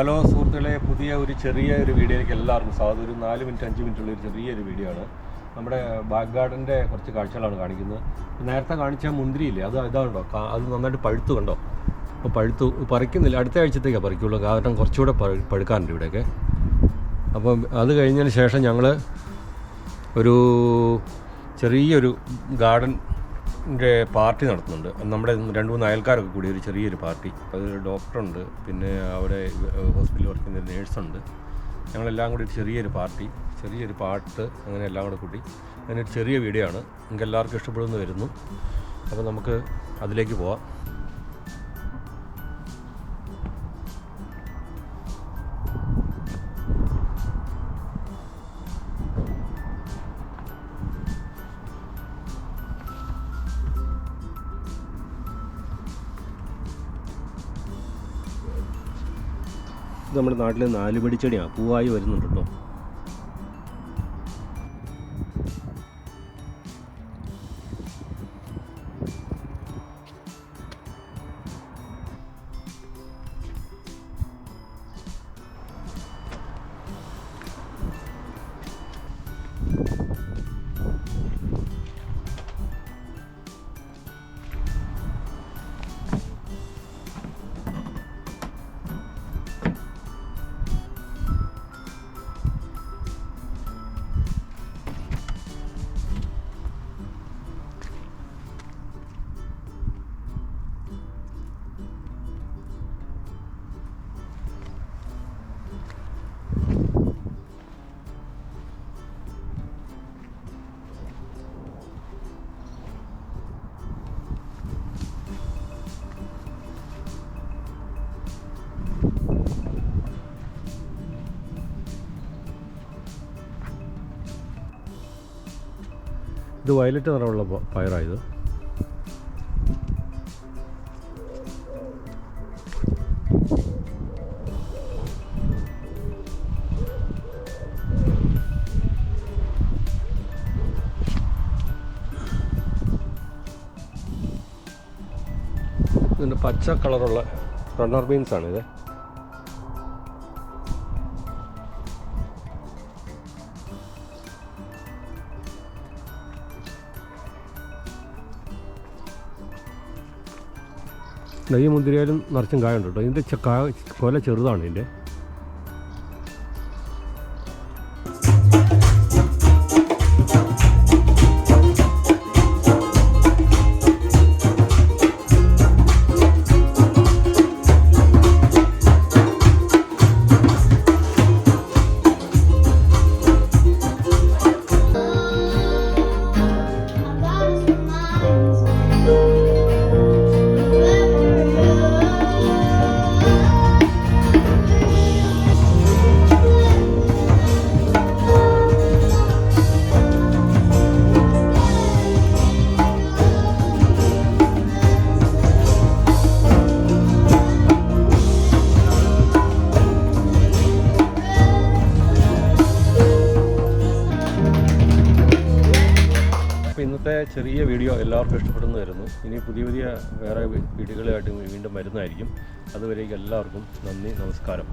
Hello സുഹൃത്തുക്കളെ പുതിയ ഒരു ചെറിയ ഒരു വീഡിയോയിലേക്ക് എല്ലാവർക്കും സ്വാഗതം. ഒരു നാല് മിനിറ്റ് അഞ്ച് മിനിറ്റ് ഉള്ള ഒരു ചെറിയൊരു വീഡിയോ ആണ്. നമ്മുടെ ബാക്ക് ഗാർഡന്റെ കുറച്ച് കാഴ്ചകളാണ് കാണിക്കുന്നത്. നേരത്തെ കാണിച്ച മുന്തിരിയില്ലേ? അത് ഇതാണോ അത് നന്നായിട്ട് പഴുത്തു കണ്ടോ? അപ്പോൾ പഴുത്തു പറിക്കുന്നില്ല. അടുത്ത ആഴ്ചത്തേക്കാണ് പറിക്കുള്ളൂ. കാരണം കുറച്ചുകൂടെ പഴുക്കാറുണ്ട് ഇവിടെയൊക്കെ. അപ്പം അത് കഴിഞ്ഞതിന് ശേഷം ഞങ്ങൾ ഒരു ചെറിയൊരു ഗാർഡന്റെ പാർട്ടി നടത്തുന്നുണ്ട്. നമ്മുടെ രണ്ട് മൂന്ന് അയൽക്കാരൊക്കെ കൂടി ഒരു ചെറിയൊരു പാർട്ടി. അത് ഡോക്ടറുണ്ട് പിന്നെ അവിടെ ഹോസ്പിറ്റലിൽ വർക്ക് ചെയ്യുന്ന നേഴ്സുണ്ട്. ഞങ്ങളെല്ലാം കൂടി ഒരു ചെറിയൊരു പാർട്ടി ചെറിയൊരു പാട്ട് അങ്ങനെ എല്ലാം കൂടെ കൂട്ടി അങ്ങനെ ഒരു ചെറിയ വീഡിയോ ആണ്. നിങ്ങൾക്ക് എല്ലാവർക്കും ഇഷ്ടപ്പെടുന്നു വരുന്നു. അപ്പോൾ നമുക്ക് അതിലേക്ക് പോവാം. നമ്മുടെ നാട്ടിൽ നാലുപടി പൂവായി വരുന്നുണ്ട് കേട്ടോ. ഇത് വയലറ്റ് നിറമുള്ള പയറായത് പച്ച കളറുള്ള റണ്ണർ ബീൻസ് ഈ മുന്തിരിയാലും നിറച്ചും കായുണ്ട് കേട്ടോ. ഇതിന്റെ കൊല ചെറുതാണ് ഇതിന്റെ. ഇന്നത്തെ ചെറിയ വീഡിയോ എല്ലാവർക്കും ഇഷ്ടപ്പെടുന്നു വരുന്നു ഇനി പുതിയ പുതിയ വേറെ വീഡിയോകളായിട്ട് വീണ്ടും വരുന്നതായിരിക്കും. അതുവരേക്കും എല്ലാവർക്കും നന്ദി നമസ്കാരം.